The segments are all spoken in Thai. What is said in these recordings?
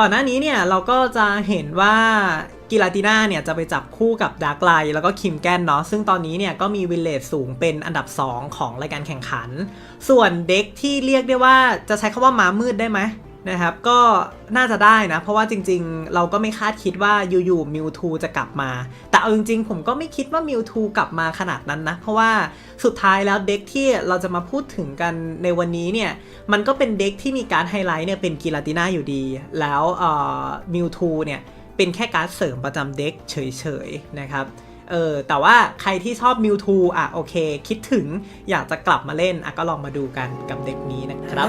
ก่อนหน้านี้เนี่ยเราก็จะเห็นว่ากิลาติน่าเนี่ยจะไปจับคู่กับดาร์กไลแล้วก็คิมแกนเนาะซึ่งตอนนี้เนี่ยก็มีวิลเลจสูงเป็นอันดับ 2 ของรายการแข่งขัน ส่วนเด็กที่เรียกได้ว่าจะใช้คำว่าม้ามืดได้ไหม นะครับก็น่าจะได้นะ เพราะว่าจริงๆ เราก็ไม่คาดคิดว่าอยู่ๆมิวทูจะกลับมา แต่เอาจริงๆ ผมก็ไม่คิดว่ามิวทูกลับมาขนาดนั้นนะ เพราะว่าสุดท้ายแล้วเด็กที่เราจะมาพูดถึงกันในวันนี้เนี่ย มันก็เป็นเด็กที่มีการไฮไลท์เนี่ยเป็นกิลาติน่าอยู่ดี แล้วมิวทูเนี่ยเป็นแค่การเสริมประจำเด็กเฉยๆนะครับเออแต่ว่าใครที่ชอบมิวทูอะโอเค คิดถึงอยากจะกลับมาเล่นอะก็ลองมาดูกันกับเด็กนี้นะครับ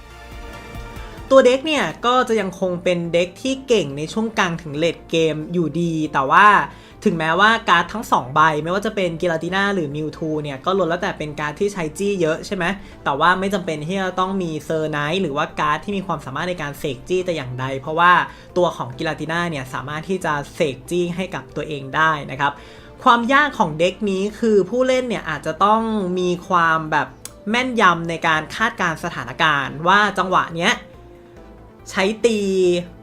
ตัวเด็กเนี่ยก็จะยังคงเป็นเด็กที่เก่งในช่วงกลางถึงเลดเกมอยู่ดี แต่ว่าถึงแม้ว่าการ์ดทั้ง 2 ใบ ไม่ว่าจะเป็นกิลาติน่าหรือมิวทูเนี่ยก็ล้วนแล้วแต่เป็นการ์ดที่ใช้จี้เยอะใช่ไหมแต่ว่าไม่จำเป็นที่จะต้องมีเซอร์ไนท์หรือว่าการ์ดที่มีความสามารถในการเสกจี้แต่อย่างใด เพราะว่าตัวของกิลาติน่าเนี่ยสามารถที่จะเสกจี้ให้กับตัวเองได้นะครับความยากของเด็กนี้คือผู้เล่นเนี่ยอาจจะต้องมีความแบบแม่นยำในการคาดการสถานการณ์ ว่าจังหวะเนี้ย ใช้ตี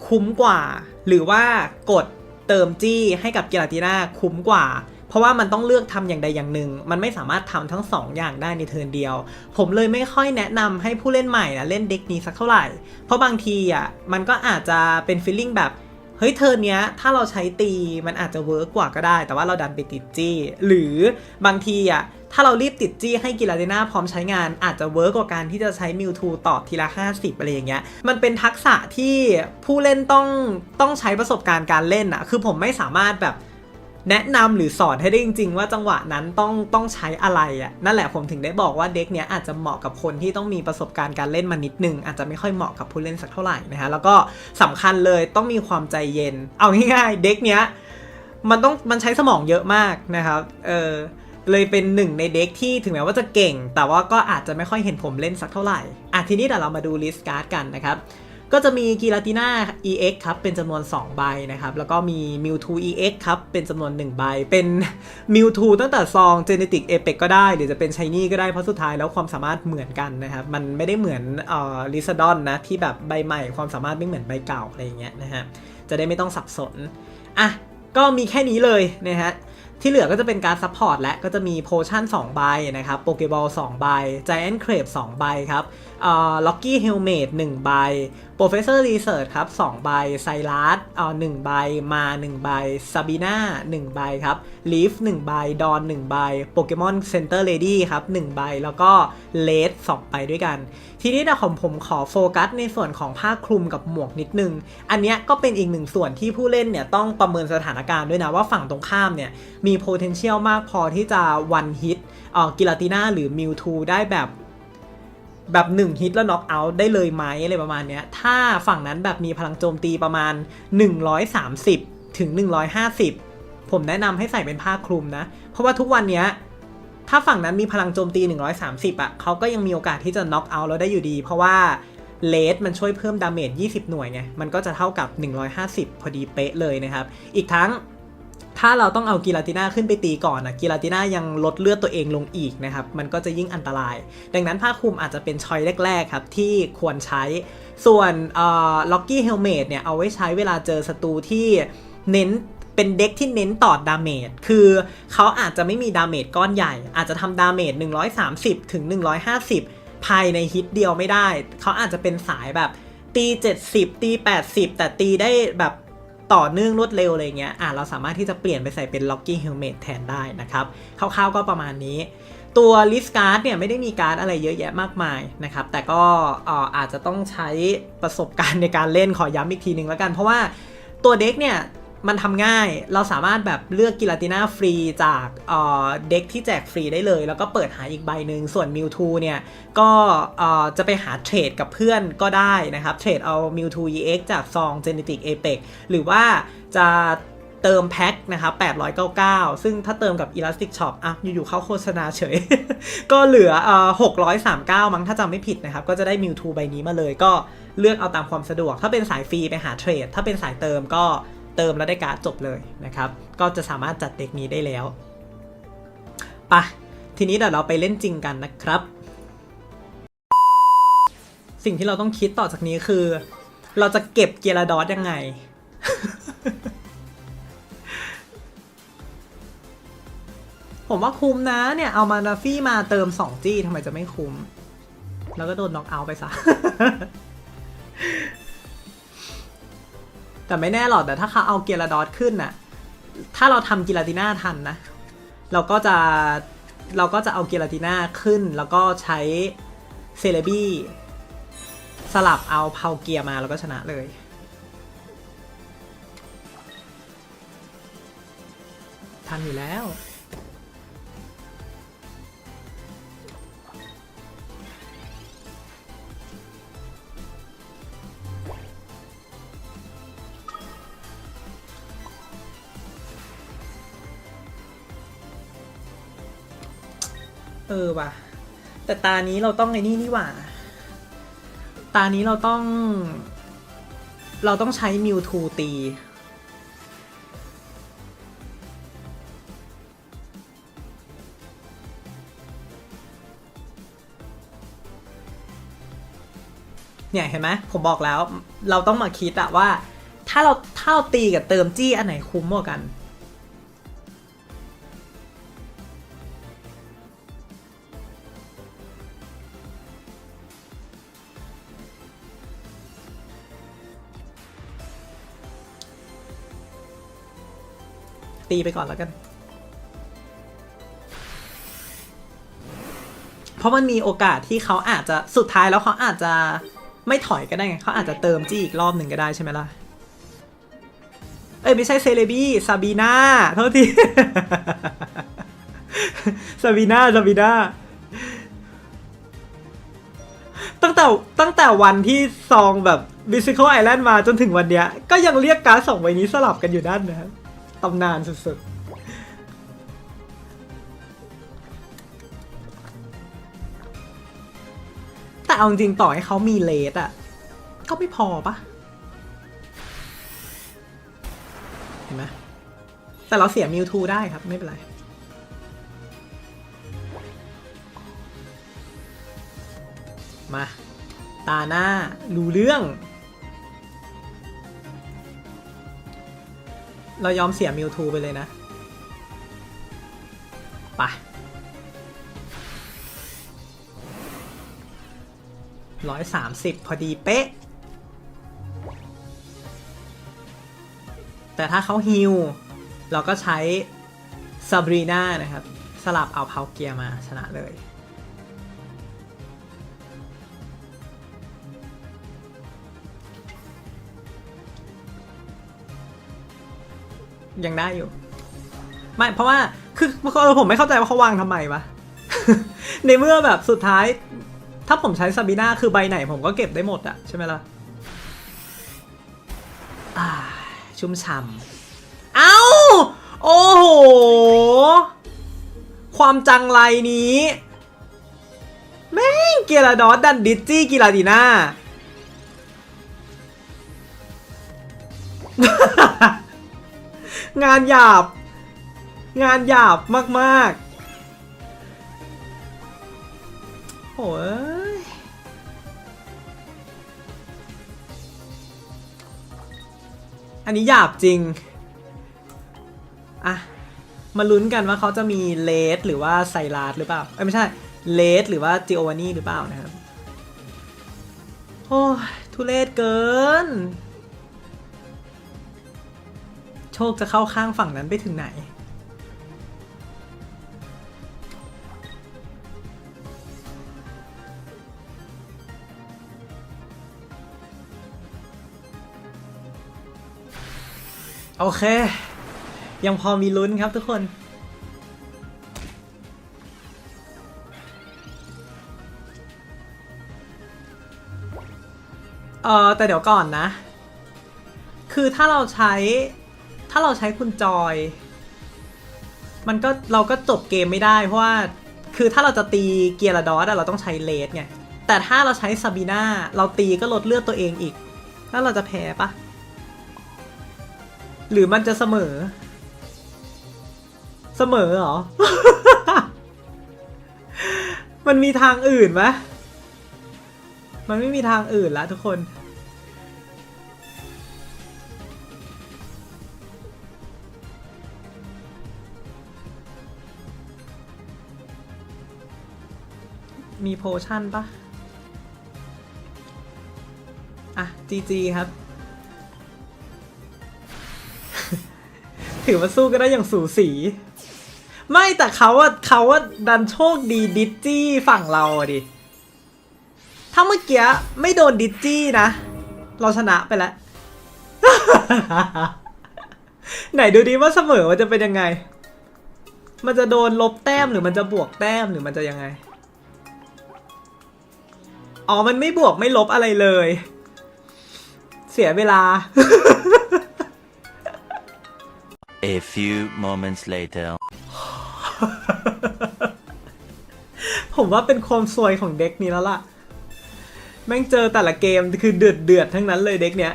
คุ้มกว่า หรือว่ากดเติมจี้ให้กับกิลาติน่าคุ้มกว่า เพราะว่ามันต้องเลือกทำอย่างใดอย่างหนึ่ง มันไม่สามารถทำทั้งสองอย่างได้ในเทิร์นเดียว ผมเลยไม่ค่อยแนะนำให้ผู้เล่นใหม่นะเล่นเด็กนี้สักเท่าไหร่ เพราะบางทีอะมันก็อาจจะเป็นฟีลลิ่งแบบเฮ้ยเทิร์นเนี้ยถ้าเราใช้ตีมันอาจจะเวิร์กกว่าก็ได้ แต่ว่าเราดันไปติดจี้ หรือบางทีอะ ถ้าเรารีบติดจี้ให้กิลาเดน่าพร้อมใช้งานอาจจะเวิร์กกว่าการที่จะใช้มิวทูตอบทีละ 50 อะไรอย่างเงี้ย มันเป็นทักษะที่ผู้เล่นต้องต้องใช้ประสบการณ์การเล่นอะคือผมไม่สามารถแบบแนะนำหรือสอนให้ได้จริง ๆ ว่าจังหวะนั้นต้องต้องใช้อะไรอะ่ะนั่นแหละผมถึงได้บอกว่าเด็กเนี้ยอาจจะเหมาะกับคนที่ต้องมีประสบการณ์การเล่นมานิดนึง อาจจะไม่ค่อยเหมาะกับผู้เล่นสักเท่าไหร่นะฮะแล้วก็สำคัญเลยต้องมีความใจเย็น เอาง่ายๆเด็กเนี้ยมันต้องมันใช้สมองเยอะมากนะครับเออ เลยเป็นหนึ่งในเด็กที่ถึงแม้ว่าจะเก่ง แต่ว่าก็อาจจะไม่ค่อยเห็นผมเล่นสักเท่าไหร่อะทีนี้เดี๋ยวเรามาดูลิสต์การ์ดกันนะครับ ก็จะมีกิลาติน่า EX ครับ เป็นจำนวน 2 ใบนะครับ แล้วก็มี Mewtwo EX ครับ เป็นจำนวน 1 ใบ เป็น Mewtwo ตั้งแต่ซอง Genetic Apex ก็ได้ หรือจะเป็น Shiny ก็ได้ เพราะสุดท้ายแล้วความสามารถเหมือนกันนะครับ มันไม่ได้เหมือนเอ่อ l i s a d o n นะ ที่แบบใบใหม่ความสามารถไม่เหมือนใบเก่าอะไรอย่างเงี้ยนะฮะ จะได้ไม่ต้องสับสน อะ ก็มีแค่นี้เลยนะฮะ ที่เหลือก็จะเป็นการซัพพอร์ตและก็จะมีโพชั่น2ใบนะครับโปเกบอล2ใบ Giant Crab 2ใบครับ เอ่อ Lucky Helmet 1ใบ Professor Research ครับ2ใบไซรัสเอ่อ1ใบมา1ใบ Sabina 1ใบครับ Leaf 1ใบดอน1ใบ Pokemon Center Lady ครับ1ใบแล้วก็ Led 2ใบด้วยกัน ทีนี้นะผมผมขอโฟกัสในส่วนของผ้าคลุมกับหมวกนิดนึง อันนี้ก็เป็นอีกหนึ่งส่วนที่ผู้เล่นเนี่ยต้องประเมินสถานการณ์ด้วยนะว่าฝั่งตรงข้ามเนี่ยมี potential มากพอที่จะ one hit เอ่อกิลาติน่าหรือมิวทูได้แบบ แบบ1ฮิตแล้วน็อกเอาท์ได้เลยไหมอะไรประมาณเนี้ย ถ้าฝั่งนั้นแบบมีพลังโจมตีประมาณ 130 ถึง 150 ผมแนะนำให้ใส่เป็นผ้าคลุมนะ เพราะว่าทุกวันเนี้ยถ้าฝั่งนั้นมีพลังโจมตี 130 อะเขาก็ยังมีโอกาสที่จะน็อกเอาท์แล้วได้อยู่ดี เพราะว่าเลสมันช่วยเพิ่มดาเมจ 20 หน่วยไง มันก็จะเท่ากับ 150 พอดีเป๊ะเลยนะครับ อีกทั้ง ถ้าเราต้องเอากิลาติน่าขึ้นไปตีก่อนนะกิลาติน่ายังลดเลือดตัวเองลงอีกนะครับ มันก็จะยิ่งอันตราย ดังนั้นผ้าคลุมอาจจะเป็นชอยแรก ๆ ครับ ที่ควรใช้ ส่วนล็อกกี้เฮลเมตเนี่ยเอาไว้ใช้เวลาเจอศัตรูที่เน้นเป็นเด็กที่เน้นต่อดาเมจ คือเขาอาจจะไม่มีดาเมจก้อนใหญ่ อาจจะทำดาเมจ 130 ถึง 150 ภายในฮิตเดียวไม่ได้ เขาอาจจะเป็นสายแบบตี 70 ตี 80 แต่ตีได้แบบ ต่อเนื่องรวดเร็วอะไรเงี้ยอะเราสามารถที่จะเปลี่ยนไปใส่เป็น locking Helmet แทนได้นะครับคร่าวๆก็ประมาณนี้ ตัว list card เนี่ยไม่ได้มีการ์ดอะไรเยอะแยะมากมายนะครับแต่ก็อ่ออาจจะต้องใช้ประสบการณ์ในการเล่นขอย้ำอีกทีนึงแล้วกัน เพราะว่าตัวเด็กเนี่ย มันทำง่าย เราสามารถแบบเลือกกิลาติน่าฟรีจากเด็กที่แจกฟรีได้เลย แล้วก็เปิดหาอีกใบหนึ่ง ส่วนมิวทูเนี่ย ก็จะไปหาเทรดกับเพื่อนก็ได้นะครับ เทรดเอามิวทู EX จากซอง Genetic Apex หรือว่าจะเติมแพ็คนะครับ899 ซึ่งถ้าเติมกับ Elastic Shop อะ อยู่ๆเข้าโฆษณาเฉย ก็เหลือเอ่อ639 มั้ง ถ้าจำไม่ผิดนะครับ ก็จะได้มิวทูใบนี้มาเลย ก็เลือกเอาตามความสะดวก ถ้าเป็นสายฟรีไปหาเทรด ถ้าเป็นสายเติมก็ เติมแล้วได้การ์ดจบเลยนะครับ ก็จะสามารถจัดเด็กนี้ได้แล้วปะทีนี้เดี๋ยวเราไปเล่นจริงกันนะครับ สิ่งที่เราต้องคิดต่อจากนี้คือ เราจะเก็บเกียร์ดอสยังไง ผมว่าคุ้มนะเนี่ย เอามานาฟี่มาเติม 2 จี้ทำไมจะไม่คุ้ม แล้วก็โดนน็อกเอาท์ไปซะ แต่ไม่แน่หรอกแต่ถ้าเขาเอาเกียร์ดอทขึ้นน่ะ ถ้าเราทำกิลาติน่าทันนะ เราก็จะเราก็จะเอาเกียร์ติน่าขึ้น แล้วก็ใช้เซเลบี้สลับเอาเพาเกียร์มาแล้วก็ชนะเลยทันอยู่แล้ว เออว่ะ แต่ตานี้เราต้องไอ้นี่นี่หว่า ตานี้เราต้อง เราต้องใช้มิวทูตี เนี่ยเห็นไหมผมบอกแล้ว เราต้องมาคิดอะว่า ถ้าเราถ้าเราตีกับเติมจี้อันไหนคุ้มกว่ากัน ตีไปก่อนแล้วกัน เพราะมันมีโอกาสที่เขาอาจจะสุดท้ายแล้วเขาอาจจะไม่ถอยก็ได้ไงเขาอาจจะเติมจี้อีกรอบหนึ่งก็ได้ใช่ไหมล่ะ เอ้ยไม่ใช่เซเลบี้ซาบีนาโทษทีซาบีนาซาบีนาตั้งแต่ตั้งแต่วันที่ซองแบบบิซิค l ไอแลนด์มาจนถึงวันเนี้ย ก็ยังเรียกการ์ดสองใบนี้สลับกันอยู่ด้านนะครับ ตำนานสุดๆ แต่เอาจริงต่อให้เขามีเลสอะก็ไม่พอปะเห็นไหมแต่เราเสียมิวทูได้ครับ ไม่เป็นไรมา ตาหน้ารู้เรื่อง เรายอมเสียมิวทูไปเลยนะไปร้อยสามสิบพอดีเป๊ะ แต่ถ้าเขาฮิว เราก็ใช้ซาบรีน่านะครับ สลับเอาเพาเกียร์มาชนะเลย ยังได้อยู่ ไม่เพราะว่าคือผมไม่เข้าใจว่าเขาวางทำไมวะ ในเมื่อแบบสุดท้าย ถ้าผมใช้ซาบีนาคือใบไหนผมก็เก็บได้หมดอะใช่ไหมล่ะอ่าชุ่มฉ่ำเอ้า โอ้โห ความจังไรนี้ แม่งเกียร์ดอสดันดิจจี้กีฬาดีน่า งานหยาบ งานหยาบมากๆโอ้ยอันนี้หยาบจริง อะ มาลุ้นกันว่าเขาจะมีเลสหรือว่าไซรัสหรือเปล่า เอ้ยไม่ใช่ เลสหรือว่าจิโอวานี่หรือเปล่านะครับ โอ้ยทุเรศเกิน โชคจะเข้าข้างฝั่งนั้นไปถึงไหน โอเค ยังพอมีลุ้นครับทุกคนเออแต่เดี๋ยวก่อนนะ คือถ้าเราใช้ ถ้าเราใช้คุณจอย มันก็เราก็จบเกมไม่ได้ เพราะว่าคือถ้าเราจะตีเกียร์ระดอสเราต้องใช้เลสไงแต่ถ้าเราใช้ซาบีนาเราตีก็ลดเลือดตัวเองอีก แล้วเราจะแพ้ปะหรือมันจะเสมอ เสมอเหรอ มันมีทางอื่นไหมมันไม่มีทางอื่นละทุกคน มีโพชั่นปะอะ GG ครับ ถือว่าสู้ก็ได้อย่างสูสี ไม่แต่เขาอะเขาอะดันโชคดีดิจจี้ฝั่งเราดิ ถ้าเมื่อกี้ไม่โดนดิจจี้นะ เราชนะไปแล้ว ไหนดูดิว่าเสมอมันจะเป็นยังไง มันจะโดนลบแต้มหรือมันจะบวกแต้มหรือมันจะยังไง อ๋อ มันไม่บวกไม่ลบอะไรเลย เสียเวลา A few moments later. ผมว่าเป็นความซวยของเด็กนี้แล้วล่ะ แม่งเจอแต่ละเกมคือเดือดเดือดๆทั้งนั้นเลยเด็กเนี้ย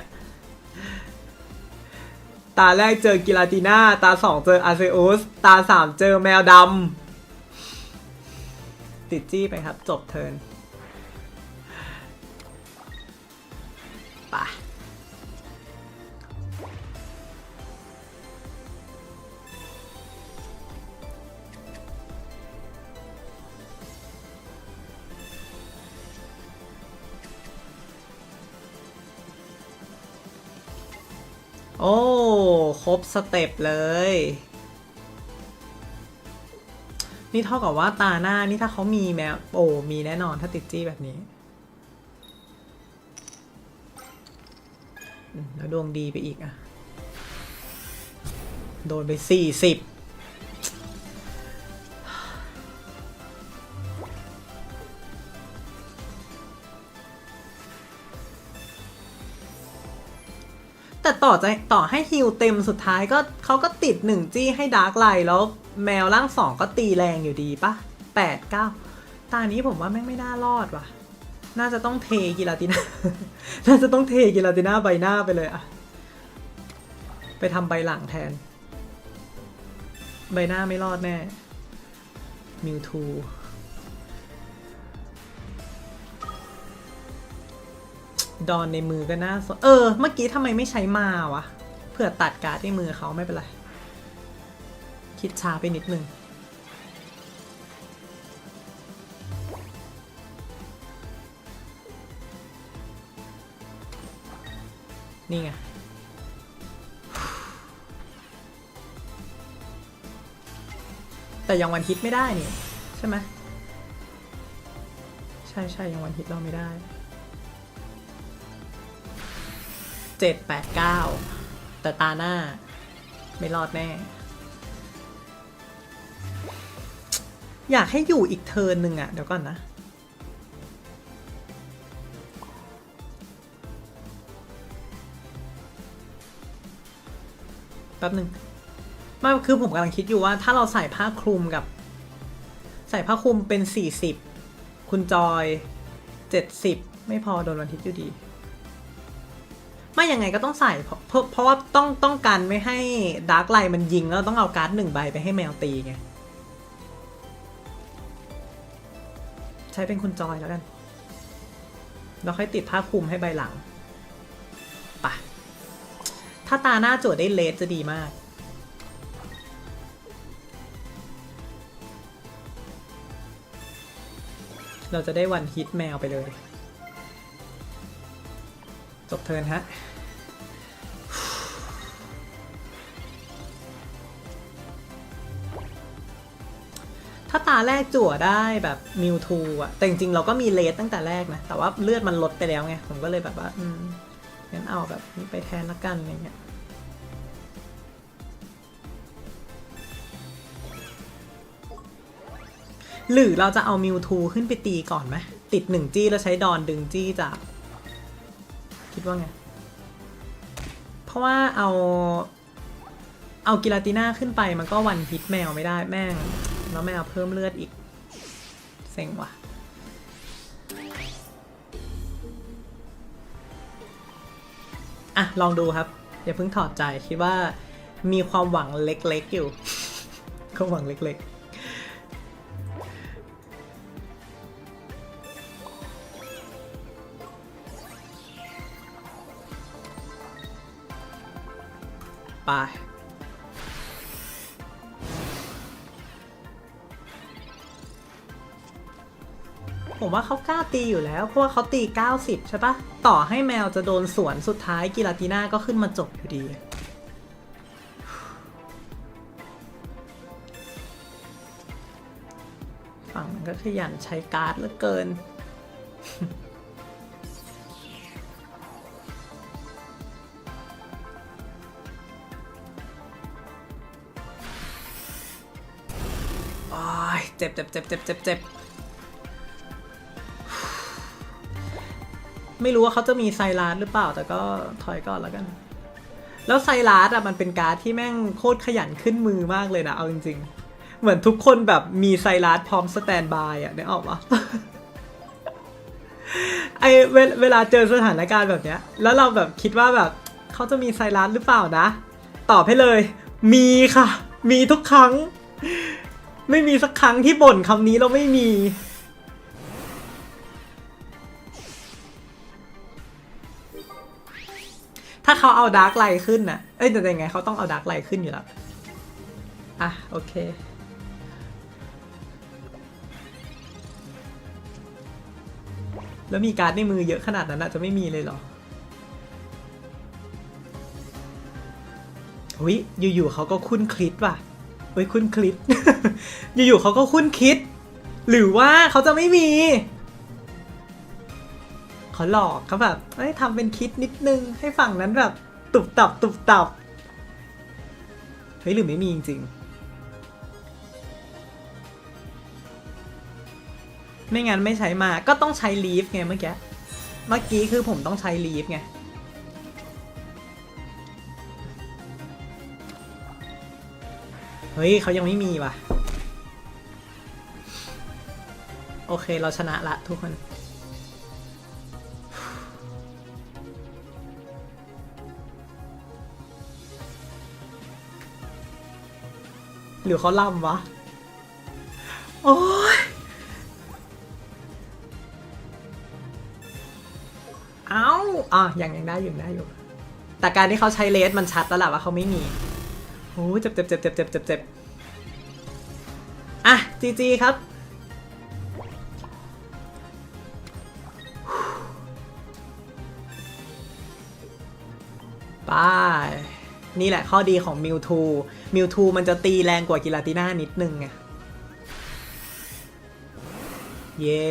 ตาแรกเจอกิลาติน่า ตาสองเจออาเซอุส ตาสามเจอแมวดำ ติดจี้ไปครับ จบเทิร์น โอ้ ครบสเต็ปเลย นี่เท่ากับว่าตาหน้านี่ถ้าเขามีแมวโอ้มีแน่นอนถ้าติดจี้แบบนี้แล้วดวงดีไปอีกอะ โดนไปสี่สิบ ต่อจะต่อให้ฮิวเต็มสุดท้ายก็เขาก็ติดหนึ่งจี้ให้ดาร์กไลท์แล้วแมวร่างสองก็ตีแรงอยู่ดีปะแปดเก้าตานี้ผมว่าแม่งไม่น่ารอดว่ะ น่าจะต้องเทกิลาติน่าน่าจะต้องเทกิลาติน่าใบหน้าไปเลยอะไปทำใบหลังแทน ใบหน้าไม่รอดแน่มิวทู ดอนในมือก็น่าสนเออ เมื่อกี้ทำไมไม่ใช้มาวะเผื่อตัดการ์ดในมือเขาไม่เป็นไร คิดช้าไปนิดนึง นี่ไงแต่ยังวันฮิตไม่ได้นี่ ใช่ไหมใช่ใช่ยังวันฮิตเราไม่ได้ เจ็ดแปดเก้าแต่ตาหน้า ไม่รอดแน่ อยากให้อยู่อีกเทิร์นหนึ่งอะเดี๋ยวก่อนนะ แป๊บหนึ่งไมาคือผมกำลังคิดอยู่ว่าถ้าเราใส่ผ้าคลุมกับ ใส่ผ้าคลุมเป็นสี่สิบคุณจอยเจ็ดสิบไม่พอโดนวันทิตย์อยู่ดี ไม่ยังไงก็ต้องใส่เพราะเพราะว่าต้องต้องการไม่ให้ดาร์กไลมันยิงแล้วต้องเอาการ์ดหนึ่งใบไปให้แมวตีไง ใช้เป็นคุณจอยแล้วกันแล้วค่อยติดผ้าคลุมให้ใบหลังปะถ้าตาหน้าโจทย์ได้เลสจะดีมากเราจะได้วันฮิตแมวไปเลย บเทินฮะถ้าตาแรกจั่วได้แบบมิวทูอะแต่จริงๆเราก็มีเลสตั้งแต่แรกนะ แต่ว่าเลือดมันลดไปแล้วไง ผมก็เลยแบบว่า อืมงั้นเอาแบบนี้ไปแทนละกันอะไรเงี้ยหรือเราจะเอามิวทูขึ้นไปตีก่อนไหมติดหนึ่งจี้แล้วใช้ดอนดึงจี้จาก ดว่าไง เพราะว่าเอา เอากิลาติน่าขึ้นไปมันก็วันฮิตแมวไม่ได้แม่ง แล้วแมวเพิ่มเลือดอีก เซ็งว่ะอะ ลองดูครับ อย่าเพิ่งถอดใจคิดว่ามีความหวังเล็กๆอยู่ความหวังเล็กๆ ไปผมว่าเขากล้าตีอยู่แล้ว เพราะว่าเขาตี 90 ใช่ปะต่อให้แมวจะโดนสวนสุดท้ายกิลาติน่าก็ขึ้นมาจบอยู่ดี ฝั่งมันก็ขยันใช้การ์ดเหลือเกิน จ็บเจ็บเจ็บเจ็บเจ็บเจ็บไม่รู้ว่าเขาจะมีไซรัสหรือเปล่า แต่ก็ถอยก่อนแล้วกัน แล้วไซรัสอะมันเป็นการ์ดที่แม่งโคตรขยันขึ้นมือมากเลยนะ เอาจริง ๆ เหมือนทุกคนแบบมีไซรัสพร้อมสแตนบายอะได้ออกปะไอเวลเวลาเจอสถานการณ์แบบเนี้ย แล้วเราแบบคิดว่าแบบเขาจะมีไซรัสหรือเปล่านะ ตอบให้เลย มีค่ะ มีทุกครั้ง ไม่มีสักครั้งที่บ่นคำนี้เราไม่มี ถ้าเขาเอาดาร์กไลท์ขึ้นน่ะเอ้ยแต่ยังไงเขาต้องเอาดาร์กไลท์ขึ้นอยู่แล้ว อะ โอเคแล้วมีการ์ดในมือเยอะขนาดนั้นน่ะจะไม่มีเลยเหรออุ้ยอยู่ๆเขาก็คุ้นคลิดว่ะ เฮ้ยคุ้นคลิดอยู่ๆเขาก็คุ้นคิด หรือว่าเขาจะไม่มีเขาหลอกเขาแบบเอ้ยทำเป็นคิดนิดนึงให้ฝั่งนั้นแบบ ตุบตับตุบตับเฮ้ยหรือไม่มีจริงๆไม่งั้นไม่ใช้มาก็ต้องใช้ลีฟไงเมื่อกี้เมื่อกี้คือผมต้องใช้ลีฟไง เฮ้ยเขายังไม่มีว่ะ โอเคเราชนะละทุกคน หรือเขาล่ำวะ โอ้ยเอาอะยังยังได้อยู่ได้อยู่ แต่การที่เขาใช้เลสมันชัดแล้วแหละว่าเขาไม่มี โอ้ยเจ็บเจ็บเจ็บเจ็บเจ็บเจ็บเจ็บอะจีจีครับไปนี่แหละข้อดีของมิวทูมิวทูมันจะตีแรงกว่ากิลาติน่านิดนึงไงเย้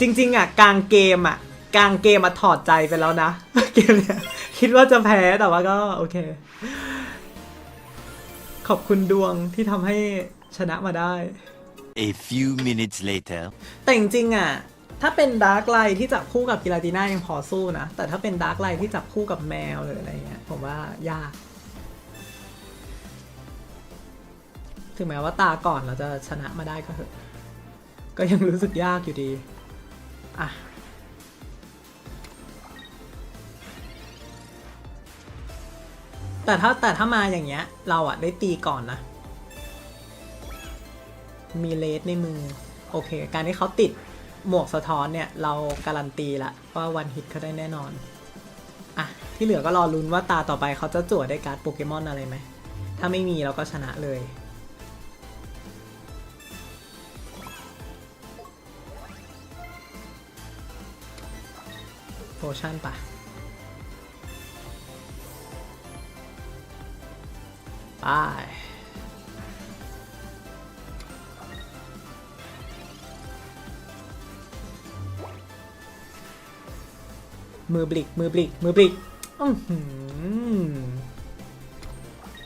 จริง ๆ อะ กลางเกมอะ กลางเกมมาถอดใจไปแล้วนะ เกมเนี้ยคิดว่าจะแพ้แต่ว่าก็โอเค ขอบคุณดวงที่ทำให้ชนะมาได้ A few minutes later. แต่จริงๆอะ ถ้าเป็นดาร์กไลท์ที่จับคู่กับกิลาติน่ายังพอสู้นะ แต่ถ้าเป็นดาร์กไลท์ที่จับคู่กับแมวหรืออะไรเงี้ยผมว่ายาก ถึงแม้ว่าตาก่อนเราจะชนะมาได้ก็เถอะก็ยังรู้สึกยากอยู่ดี อะ แต่ถ้าแต่ถ้ามาอย่างเงี้ย เราอะได้ตีก่อนนะ มีเลสในมือ โอเค การที่เขาติดหมวกสะท้อนเนี่ย เราการันตีละว่าวันฮิตเขาได้แน่นอน อะ ที่เหลือก็รอลุ้นว่าตาต่อไปเขาจะจั่วได้การ์ดโปเกมอนอะไรไหม ถ้าไม่มีเราก็ชนะเลยโพชั่นปะ มือบลิก มือบลิก มือบลิกอื้อหือ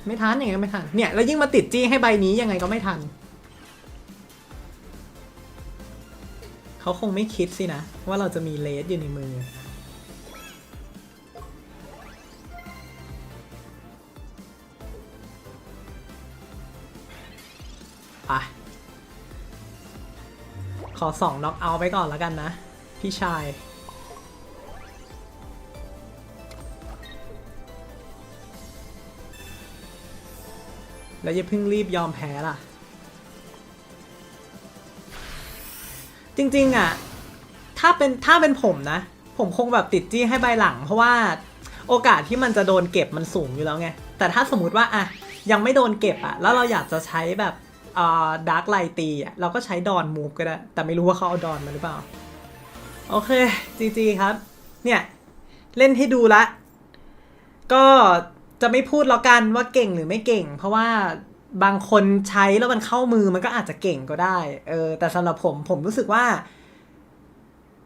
ไม่ทันยังไงก็ไม่ทัน เนี่ย แล้วยิ่งมาติดจี้ให้ใบนี้ยังไงก็ไม่ทัน เขาคงไม่คิดสินะ ว่าเราจะมีเลสอยู่ในมือ ขอสองน็อกเอาไปก่อนแล้วกันนะ พี่ชาย แล้วอย่าเพิ่งรีบยอมแพ้ล่ะ จริง ๆ อะ ถ้าเป็นถ้าเป็นผมนะ ผมคงแบบติดจี้ให้ใบหลัง เพราะว่าโอกาสที่มันจะโดนเก็บมันสูงอยู่แล้วไง แต่ถ้าสมมติว่าอะยังไม่โดนเก็บอะ แล้วเราอยากจะใช้แบบ ดาร์กไลตีอะเราก็ใช้ดอนมูฟก็ได้ แต่ไม่รู้ว่าเขาเอาดอนมาหรือเปล่า โอเคจีจีครับ เนี่ย เล่นให้ดูละ ก็จะไม่พูดแล้วกันว่าเก่งหรือไม่เก่ง เพราะว่าบางคนใช้แล้วมันเข้ามือมันก็อาจจะเก่งก็ได้ เออ แต่สำหรับผมผมรู้สึกว่า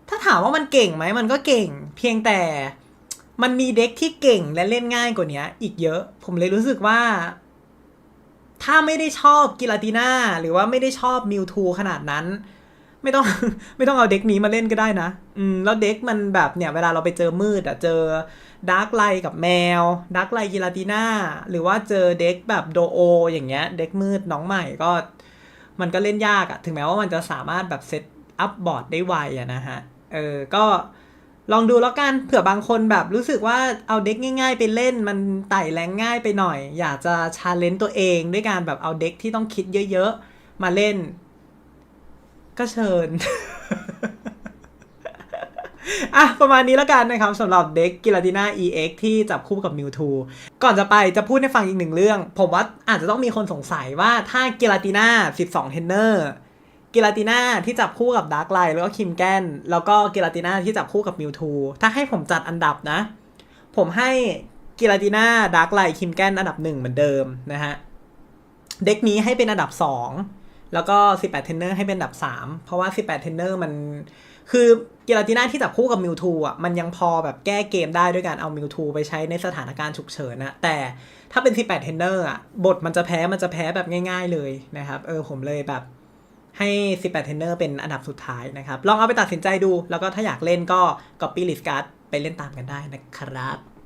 ถ้าถามว่ามันเก่งไหมมันก็เก่ง เพียงแต่มันมีเด็กที่เก่งและเล่นง่ายกว่านี้อีกเยอะ ผมเลยรู้สึกว่า ถ้าไม่ได้ชอบกิลาติน่าหรือว่าไม่ได้ชอบมิวทูขนาดนั้น ไม่ต้องไม่ต้องเอาเด็กนี้มาเล่นก็ได้นะ อืมแล้วเด็กมันแบบเนี่ยเวลาเราไปเจอมืดอะเจอดาร์กไลกับแมวดาร์กไลกิลาติน่าหรือว่าเจอเด็กแบบโดโอ อย่างเงี้ย เด็กมืดน้องใหม่ก็ มันก็เล่นยากอะถึงแม้ว่ามันจะสามารถแบบเซตอัพบอร์ดได้ไวอะนะฮะเออก็ ลองดูแล้วกันเผื่อบางคนแบบรู้สึกว่าเอาเด็กง่าย ๆ ไปเล่นมันไต่แรงง่ายไปหน่อย อยากจะชาเลนจ์ตัวเองด้วยการแบบเอาเด็กที่ต้องคิดเยอะๆ มาเล่น ก็เชิญอะประมาณนี้แล้วกันนะครับสำหรับเด็กกิลาติน่า EX ที่จับคู่กับมิวทูก่อนจะไปจะพูดให้ฟังอีกหนึ่งเรื่อง ผมว่าอาจจะต้องมีคนสงสัยว่าถ้ากิลาติน่า 12 เทนเนอร์ กิลาติน่าที่จับคู่กับดาร์กไลแล้วก็คิมแกนแล้วก็กิลาติน่าที่จับคู่กับมิวทูถ้าให้ผมจัดอันดับนะ ผมให้กิลาติน่าดาร์กไลคิมแกนอันดับหนึ่งเหมือนเดิมนะฮะเด็กนี้ให้เป็นอันดับ2แล้วก็ 18เทนเนอร์ให้เป็นอันดับ 3 เพราะว่า 18เทนเนอร์มัน คือกิลาติน่าที่จับคู่กับมิวทูอะ มันยังพอแบบแก้เกมได้ด้วยการเอามิวทูไปใช้ในสถานการณ์ฉุกเฉินนะ แต่ถ้าเป็น 18เทนเนอร์อะ บทมันจะแพ้ มันจะแพ้แบบง่าย ๆเลยนะครับ เออผมเลยแบบ ให้ 18 เทนเนอร์เป็นอันดับสุดท้ายนะครับ ลองเอาไปตัดสินใจดู แล้วก็ถ้าอยากเล่นก็ copy list card ไปเล่นตามกันได้นะครับ